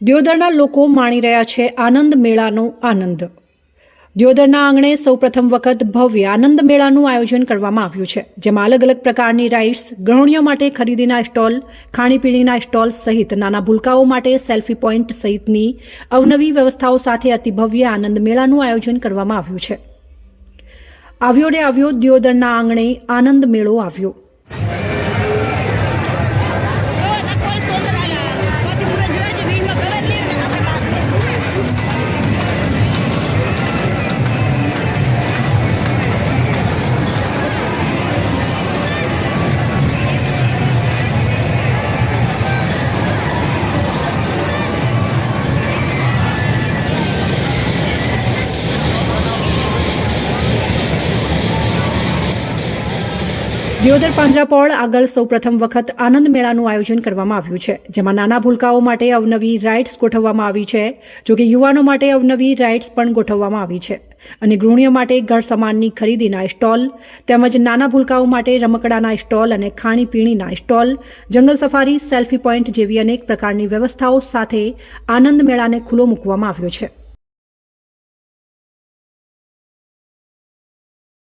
દિયોદરના લોકો માણી રહ્યા છે આનંદ મેળાનો આનંદ. દિયોદરના આંગણે સૌપ્રથમ વખત ભવ્ય આનંદ મેળાનું આયોજન કરવામાં આવ્યું છે, જેમાં અલગ અલગ પ્રકારની રાઇડ્સ ગ્રહણીઓ માટે ખરીદીના સ્ટોલ, ખાણીપીણીના સ્ટોલ સહિત નાના ભૂલકાઓ માટે સેલ્ફી પોઈન્ટ સહિતની અવનવી વ્યવસ્થાઓ સાથે અતિભવ્ય આનંદ મેળાનું આયોજન કરવામાં આવ્યું છે. આવ્યો ને આવ્યો દિયોદરના આંગણે આનંદ મેળો આવ્યો. દિયોદર પાંજરાપોળ આગળ સૌપ્રથમ વખત આનંદ મેળાનું આયોજન કરવામાં આવ્યું છે, જેમાં નાના ભૂલકાઓ માટે અવનવી રાઇડ્સ ગોઠવવામાં આવી છે જોકે યુવાનો માટે અવનવી રાઇડ્સ પણ ગોઠવવામાં આવી છે. અને ગૃહિણીઓ માટે ઘર સામાનની ખરીદીના સ્ટોલ, તેમજ નાના ભૂલકાઓ માટે રમકડાના સ્ટોલ અને ખાણીપીણીના સ્ટોલ, જંગલ સફારી, સેલ્ફી પોઈન્ટ જેવી અનેક પ્રકારની વ્યવસ્થાઓ સાથે આનંદ મેળાને ખુલ્લો મૂકવામાં આવ્યો છે.